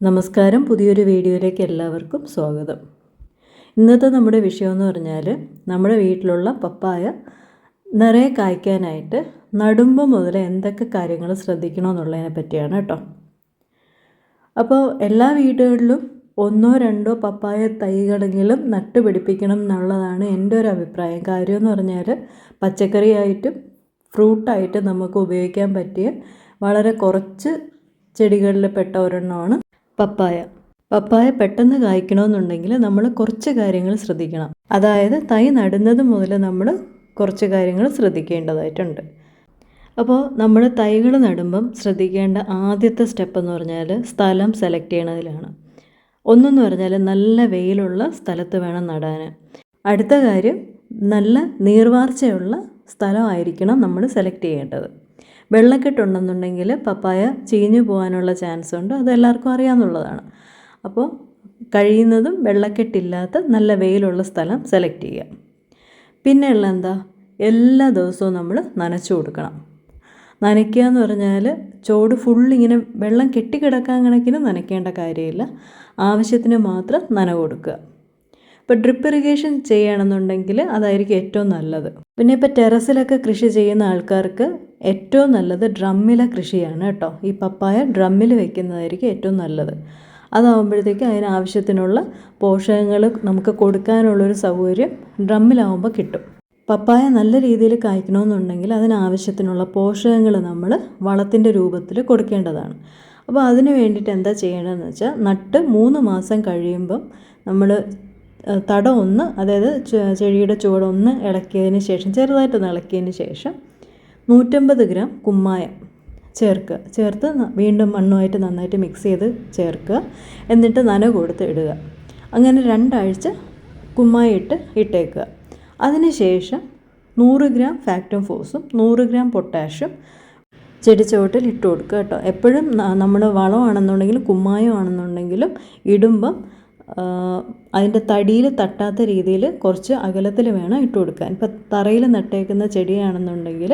നമസ്കാരം. പുതിയൊരു വീഡിയോയിലേക്ക് എല്ലാവർക്കും സ്വാഗതം. ഇന്നത്തെ നമ്മുടെ വിഷയം എന്ന് പറഞ്ഞാൽ നമ്മുടെ വീട്ടിലുള്ള പപ്പായ നിറയെ കായ്ക്കാനായിട്ട് നടുമ്പ് മുതൽ എന്തൊക്കെ കാര്യങ്ങൾ ശ്രദ്ധിക്കണമെന്നുള്ളതിനെ പറ്റിയാണ് കേട്ടോ. അപ്പോൾ എല്ലാ വീടുകളിലും ഒന്നോ രണ്ടോ പപ്പായ തൈകളെങ്കിലും നട്ടുപിടിപ്പിക്കണം എന്നുള്ളതാണ് എന്റെ ഒരു അഭിപ്രായം. കാര്യം എന്ന് പറഞ്ഞാൽ പച്ചക്കറിയായിട്ടും ഫ്രൂട്ടായിട്ടും നമുക്ക് ഉപയോഗിക്കാൻ പറ്റിയ വളരെ കുറച്ച് ചെടികളിൽ പെട്ട ഒരെണ്ണമാണ് പപ്പായ. പപ്പായ പെട്ടെന്ന് കായ്ക്കണമെന്നുണ്ടെങ്കിൽ നമ്മൾ കുറച്ച് കാര്യങ്ങൾ ശ്രദ്ധിക്കണം. അതായത് തൈ നടുന്നത് മുതൽ നമ്മൾ കുറച്ച് കാര്യങ്ങൾ ശ്രദ്ധിക്കേണ്ടതായിട്ടുണ്ട്. അപ്പോൾ നമ്മൾ തൈകൾ നടുമ്പം ശ്രദ്ധിക്കേണ്ട ആദ്യത്തെ സ്റ്റെപ്പ് എന്ന് പറഞ്ഞാൽ സ്ഥലം സെലക്ട് ചെയ്യണതിലാണ്. ഒന്നെന്ന് പറഞ്ഞാൽ നല്ല വെയിലുള്ള സ്ഥലത്ത് വേണം നടാൻ അടുത്ത കാര്യം നല്ല നീർവാർച്ചയുള്ള സ്ഥലമായിരിക്കണം നമ്മൾ സെലക്ട് ചെയ്യേണ്ടത്. വെള്ളക്കെട്ടുണ്ടെന്നുണ്ടെങ്കിൽ പപ്പായ ചീഞ്ഞു പോകാനുള്ള ചാൻസ് ഉണ്ട്. അത് എല്ലാവർക്കും അറിയാമെന്നുള്ളതാണ് അപ്പോൾ കഴിയുന്നതും വെള്ളക്കെട്ടില്ലാത്ത നല്ല വെയിലുള്ള സ്ഥലം സെലക്ട് ചെയ്യുക. പിന്നെ ഉള്ള എന്താ? എല്ലാ ദിവസവും നമ്മൾ നനച്ചു കൊടുക്കണം. നനയ്ക്കുക എന്ന് പറഞ്ഞാൽ ചോട് ഫുൾ ഇങ്ങനെ വെള്ളം കെട്ടിക്കിടക്കാൻ കണക്കിന് നനയ്ക്കേണ്ട കാര്യമില്ല. ആവശ്യത്തിന് മാത്രം നന കൊടുക്കുക. ഇപ്പോൾ ഡ്രിപ്പ് ഇറിഗേഷൻ ചെയ്യുകയാണെന്നുണ്ടെങ്കിൽ അതായിരിക്കും ഏറ്റവും നല്ലത്. പിന്നെ ഇപ്പോൾ ടെറസിലൊക്കെ കൃഷി ചെയ്യുന്ന ആൾക്കാർക്ക് ഏറ്റവും നല്ലത് ഡ്രമ്മിലെ കൃഷിയാണ് കേട്ടോ. ഈ പപ്പായ ഡ്രമ്മിൽ വെക്കുന്നതായിരിക്കും ഏറ്റവും നല്ലത്. അതാവുമ്പോഴത്തേക്കും അതിനാവശ്യത്തിനുള്ള പോഷകങ്ങൾ നമുക്ക് കൊടുക്കാനുള്ളൊരു സൗകര്യം ഡ്രമ്മിലാവുമ്പോൾ കിട്ടും. പപ്പായ നല്ല രീതിയിൽ കായ്ക്കണമെന്നുണ്ടെങ്കിൽ അതിനാവശ്യത്തിനുള്ള പോഷകങ്ങൾ നമ്മൾ വളത്തിന്റെ രൂപത്തിൽ കൊടുക്കേണ്ടതാണ്. അപ്പോൾ അതിന് വേണ്ടിയിട്ട് എന്താ ചെയ്യേണ്ടതെന്ന് വെച്ചാൽ നട്ട് മൂന്ന് മാസം കഴിയുമ്പം നമ്മൾ തടം ഒന്ന് അതായത് ചെടിയുടെ ചുവടൊന്ന് ഇളക്കിയതിന് ശേഷം ചെറുതായിട്ടൊന്ന് ഇളക്കിയതിന് ശേഷം നൂറ്റമ്പത് ഗ്രാം കുമ്മായം ചേർക്കുക. ചേർത്ത് വീണ്ടും മണ്ണുമായിട്ട് നന്നായിട്ട് മിക്സ് ചെയ്ത് ചേർക്കുക. എന്നിട്ട് നന കൊടുത്ത് ഇടുക. അങ്ങനെ രണ്ടാഴ്ച കുമ്മായി ഇട്ട് ഇട്ടേക്കുക. അതിനുശേഷം നൂറ് ഗ്രാം ഫാക്ടം ഫോസും നൂറ് ഗ്രാം പൊട്ടാഷ്യം ചെടി ചുവട്ടിൽ ഇട്ട് കൊടുക്കുക കേട്ടോ. എപ്പോഴും നമ്മൾ വളമാണെന്നുണ്ടെങ്കിലും കുമ്മായം ആണെന്നുണ്ടെങ്കിലും ഇടുമ്പം അതിന്റെ തടിയിൽ തട്ടാത്ത രീതിയിൽ കുറച്ച് അകലത്തിൽ വേണം ഇട്ട് കൊടുക്കാൻ. ഇപ്പം തറയിൽ നട്ടേക്കുന്ന ചെടിയാണെന്നുണ്ടെങ്കിൽ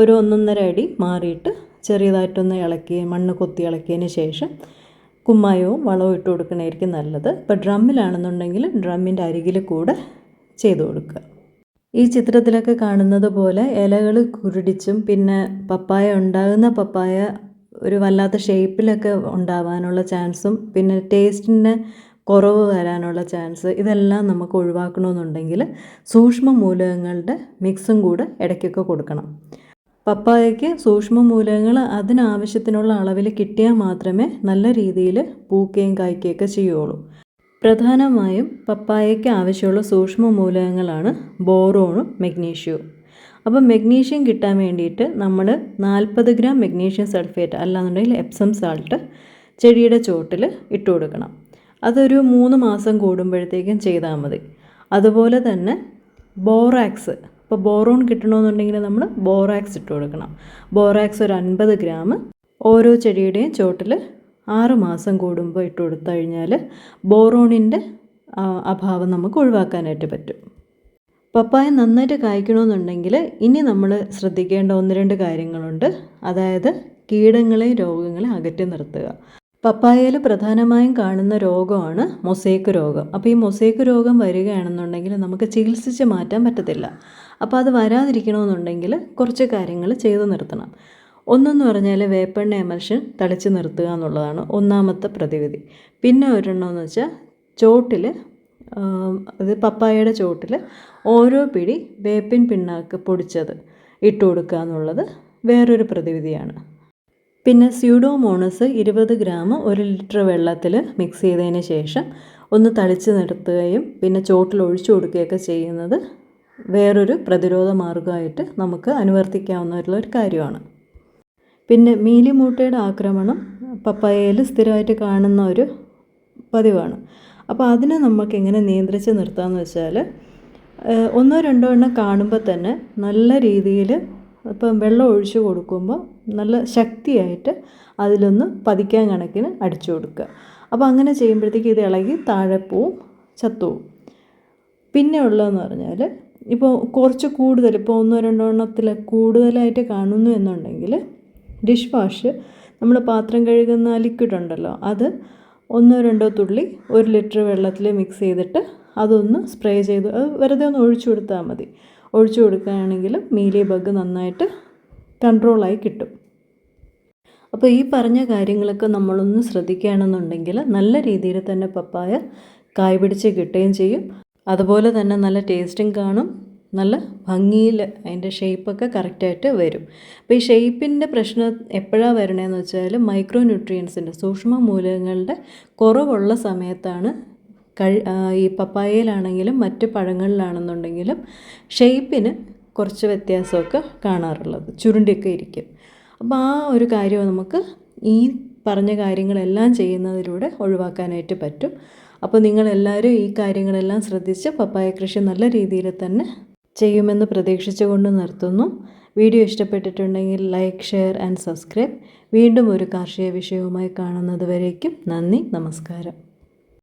ഒരു ഒന്നൊന്നര അടി മാറിയിട്ട് ചെറിയതായിട്ടൊന്ന് ഇളക്കി മണ്ണ് കൊത്തി ഇളക്കിയതിന് ശേഷം കുമ്മായവും വളവും ഇട്ട് കൊടുക്കണമായിരിക്കും നല്ലത്. ഇപ്പോൾ ഡ്രമ്മിലാണെന്നുണ്ടെങ്കിൽ ഡ്രമ്മിന്റെ അരികിൽ കൂടെ ചെയ്തു കൊടുക്കുക. ഈ ചിത്രത്തിലൊക്കെ കാണുന്നത് പോലെ ഇലകൾ കുരുടിച്ചും പിന്നെ പപ്പായ ഉണ്ടാകുന്ന പപ്പായ ഒരു വല്ലാത്ത ഷേപ്പിലൊക്കെ ഉണ്ടാവാനുള്ള ചാൻസും പിന്നെ ടേസ്റ്റിന് കുറവ് വരാനുള്ള ചാൻസ് ഇതെല്ലാം നമുക്ക് ഒഴിവാക്കണമെന്നുണ്ടെങ്കിൽ സൂക്ഷ്മ മൂലകങ്ങളുടെ മിക്സും കൂടെ ഇടയ്ക്കൊക്കെ കൊടുക്കണം. പപ്പായയ്ക്ക് സൂക്ഷ്മ മൂലകങ്ങൾ അതിനാവശ്യത്തിനുള്ള അളവിൽ കിട്ടിയാൽ മാത്രമേ നല്ല രീതിയിൽ പൂക്കുകയും കായ്ക്കുകയൊക്കെ ചെയ്യുള്ളൂ. പ്രധാനമായും പപ്പായയ്ക്ക് ആവശ്യമുള്ള സൂക്ഷ്മ മൂലകങ്ങളാണ് ബോറോണും മെഗ്നീഷ്യവും. അപ്പം മെഗ്നീഷ്യം കിട്ടാൻ വേണ്ടിയിട്ട് നമ്മൾ നാൽപ്പത് ഗ്രാം മെഗ്നീഷ്യം സൾഫേറ്റ് അല്ലാന്നുണ്ടെങ്കിൽ എപ്സം സാൾട്ട് ചെടിയുടെ ചോട്ടിൽ ഇട്ട് കൊടുക്കണം. അതൊരു മൂന്ന് മാസം കൂടുമ്പോഴത്തേക്കും ചെയ്താൽ മതി. അതുപോലെ തന്നെ ബോറാക്സ് ഇപ്പോൾ ബോറോൺ കിട്ടണമെന്നുണ്ടെങ്കിൽ നമ്മൾ ബോറാക്സ് ഇട്ട് കൊടുക്കണം. ബോറാക്സ് ഒരു അൻപത് ഗ്രാം ഓരോ ചെടിയുടെയും ചോട്ടിൽ ആറ് മാസം കൂടുമ്പോൾ ഇട്ട് കൊടുത്തു കഴിഞ്ഞാൽ ബോറോണിന്റെ അഭാവം നമുക്ക് ഒഴിവാക്കാനായിട്ട് പറ്റും. പപ്പായ നന്നായിട്ട് കായ്ക്കണമെന്നുണ്ടെങ്കിൽ ഇനി നമ്മൾ ശ്രദ്ധിക്കേണ്ട ഒന്ന് രണ്ട് കാര്യങ്ങളുണ്ട്. അതായത് കീടങ്ങളെയും രോഗങ്ങളെ അകറ്റി നിർത്തുക. പപ്പായയിൽ പ്രധാനമായും കാണുന്ന രോഗമാണ് മൊസൈക്ക് രോഗം. അപ്പോൾ ഈ മൊസൈക്ക് രോഗം വരികയാണെന്നുണ്ടെങ്കിൽ നമുക്ക് ചികിത്സിച്ച് മാറ്റാൻ പറ്റത്തില്ല. അപ്പോൾ അത് വരാതിരിക്കണമെന്നുണ്ടെങ്കിൽ കുറച്ച് കാര്യങ്ങൾ ചെയ്തു നിർത്തണം. ഒന്നെന്ന് പറഞ്ഞാൽ വേപ്പെണ്ണ എമൽഷൻ തളിച്ച് നിർത്തുക എന്നുള്ളതാണ് ഒന്നാമത്തെ പ്രതിവിധി. പിന്നെ ഒരെണ്ണമെന്ന് വെച്ചാൽ ചോട്ടിൽ അത് പപ്പായയുടെ ചോട്ടിൽ ഓരോ പിടി വേപ്പിൻ പിണ്ണാക്ക് പൊടിച്ചത് ഇട്ട് കൊടുക്കുക എന്നുള്ളത് വേറൊരു പ്രതിവിധിയാണ്. പിന്നെ സ്യൂഡോമോണസ് ഇരുപത് ഗ്രാം ഒരു ലിറ്റർ വെള്ളത്തിൽ മിക്സ് ചെയ്തതിന് ശേഷം ഒന്ന് തളിച്ച് നിർത്തുകയും പിന്നെ ചോട്ടിൽ ഒഴിച്ചു കൊടുക്കുകയൊക്കെ ചെയ്യുന്നത് വേറൊരു പ്രതിരോധ മാർഗമായിട്ട് നമുക്ക് അനുവർത്തിക്കാവുന്ന ഒരു കാര്യമാണ്. പിന്നെ മീലിമൂട്ടയുടെ ആക്രമണം പപ്പായയിൽ സ്ഥിരമായിട്ട് കാണുന്ന ഒരു പതിവാണ്. അപ്പോൾ അതിനെ നമുക്ക് എങ്ങനെ നിയന്ത്രിച്ച് നിർത്താമെന്ന് വെച്ചാൽ ഒന്നോ രണ്ടോ എണ്ണം കാണുമ്പോൾ തന്നെ നല്ല രീതിയിൽ ഇപ്പം വെള്ളം ഒഴിച്ച് കൊടുക്കുമ്പോൾ നല്ല ശക്തിയായിട്ട് അതിലൊന്ന് പതിക്കാൻ കണക്കിന് അടിച്ചു കൊടുക്കുക. അപ്പോൾ അങ്ങനെ ചെയ്യുമ്പോഴത്തേക്ക് ഇത് ഇളകി താഴെ പോവും ചത്തുപോവും. പിന്നെ ഉള്ളതെന്ന് പറഞ്ഞാൽ ഇപ്പോൾ കുറച്ച് കൂടുതൽ ഇപ്പോൾ ഒന്നോ രണ്ടോ എണ്ണത്തിൽ കൂടുതലായിട്ട് കാണുന്നു എന്നുണ്ടെങ്കിൽ ഡിഷ് വാഷ് നമ്മൾ പാത്രം കഴുകുന്ന ലിക്വിഡ് ഉണ്ടല്ലോ അത് ഒന്നോ രണ്ടോ തുള്ളി ഒരു ലിറ്റർ വെള്ളത്തിൽ മിക്സ് ചെയ്തിട്ട് അതൊന്ന് സ്പ്രേ ചെയ്ത് അത് വെറുതെ ഒന്ന് ഒഴിച്ചു കൊടുത്താൽ മതി. ഒഴിച്ചു കൊടുക്കുകയാണെങ്കിൽ മീലി ബഗ് നന്നായിട്ട് കൺട്രോളായി കിട്ടും. അപ്പോൾ ഈ പറഞ്ഞ കാര്യങ്ങളൊക്കെ നമ്മളൊന്ന് ശ്രദ്ധിക്കുകയാണെന്നുണ്ടെങ്കിൽ നല്ല രീതിയിൽ തന്നെ പപ്പായ കായ് പിടിച്ച് കിട്ടുകയും ചെയ്യും. അതുപോലെ തന്നെ നല്ല ടേസ്റ്റും കാണും. നല്ല ഭംഗിയിൽ അതിന്റെ ഷേപ്പൊക്കെ കറക്റ്റായിട്ട് വരും. അപ്പോൾ ഈ ഷേപ്പിന്റെ പ്രശ്നം എപ്പോഴാണ് വരണതെന്ന് വെച്ചാൽ മൈക്രോ ന്യൂട്രിയൻസിന്റെ സൂക്ഷ്മ മൂലകങ്ങളുടെ കുറവുള്ള സമയത്താണ് ഈ പപ്പായയിലാണെങ്കിലും മറ്റ് പഴങ്ങളിലാണെന്നുണ്ടെങ്കിലും ഷേപ്പിന് കുറച്ച് വ്യത്യാസമൊക്കെ കാണാറുള്ളത്. ചുരുണ്ടിയൊക്കെ ഇരിക്കും. അപ്പോൾ ആ ഒരു കാര്യം നമുക്ക് ഈ പറഞ്ഞ കാര്യങ്ങളെല്ലാം ചെയ്യുന്നതിലൂടെ ഒഴിവാക്കാനായിട്ട് പറ്റും. അപ്പോൾ നിങ്ങളെല്ലാവരും ഈ കാര്യങ്ങളെല്ലാം ശ്രദ്ധിച്ച് പപ്പായ കൃഷി നല്ല രീതിയിൽ തന്നെ ചെയ്യുമെന്ന് പ്രതീക്ഷിച്ചുകൊണ്ട് നിർത്തുന്നു. വീഡിയോ ഇഷ്ടപ്പെട്ടിട്ടുണ്ടെങ്കിൽ ലൈക്ക് ഷെയർ ആൻഡ് സബ്സ്ക്രൈബ്. വീണ്ടും ഒരു കാർഷിക വിഷയവുമായി കാണുന്നത് വരേക്കും നന്ദി നമസ്കാരം.